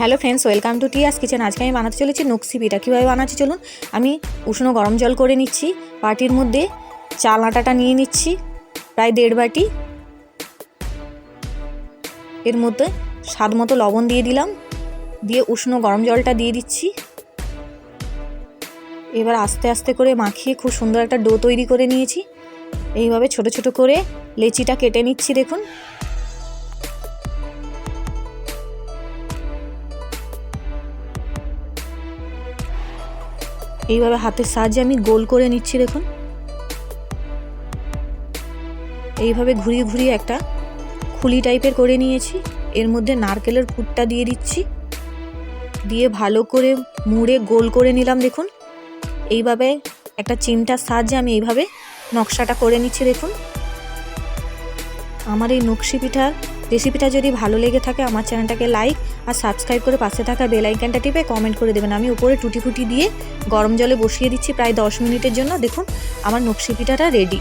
Hello friends, welcome to Tia's kitchen. আজকে আমি বানাতে চলেছি নকশি কীভাবে বানাচ্ছি চলুন, আমি উষ্ণ গরম জল করে নিচ্ছি, বাটির মধ্যে চাল আটাটা নিয়ে নিচ্ছি, প্রায় দেড় বাটি। এর মধ্যে স্বাদ মতো লবণ দিয়ে দিলাম, দিয়ে উষ্ণ গরম জলটা দিয়ে দিচ্ছি। এবার আস্তে আস্তে করে মাখিয়ে খুব সুন্দর একটা ডো তৈরি করে নিয়েছি। এইভাবে ছোট ছোট করে লেচিটা কেটে নিচ্ছি, দেখুন। এইভাবে হাতের সাহায্যে আমি গোল করে নিচ্ছি, দেখুন। এইভাবে ঘুরিয়ে ঘুরিয়ে একটা খুলি টাইপের করে নিয়েছি। এর মধ্যে নারকেলের পুরটা দিয়ে দিচ্ছি। দিয়ে ভালো করে মুড়ে গোল করে নিলাম, দেখুন। এইভাবে একটা চিমটার সাহায্যে আমি এইভাবে নকশাটা করে নিচ্ছি, দেখুন। আমার এই নকশি পিঠার রেসিপিটা যদি ভালো লেগে থাকে, আমার চ্যানেলটাকে লাইক আর সাবস্ক্রাইব করে পাশে থাকা বেল আইকনটা টিপে কমেন্ট করে দেবেন। আমি উপরে টুটি ফুটি দিয়ে গরম জলে বসিয়ে দিচ্ছি প্রায় দশ মিনিটের জন্য। দেখুন, আমার নকশি পিঠাটা রেডি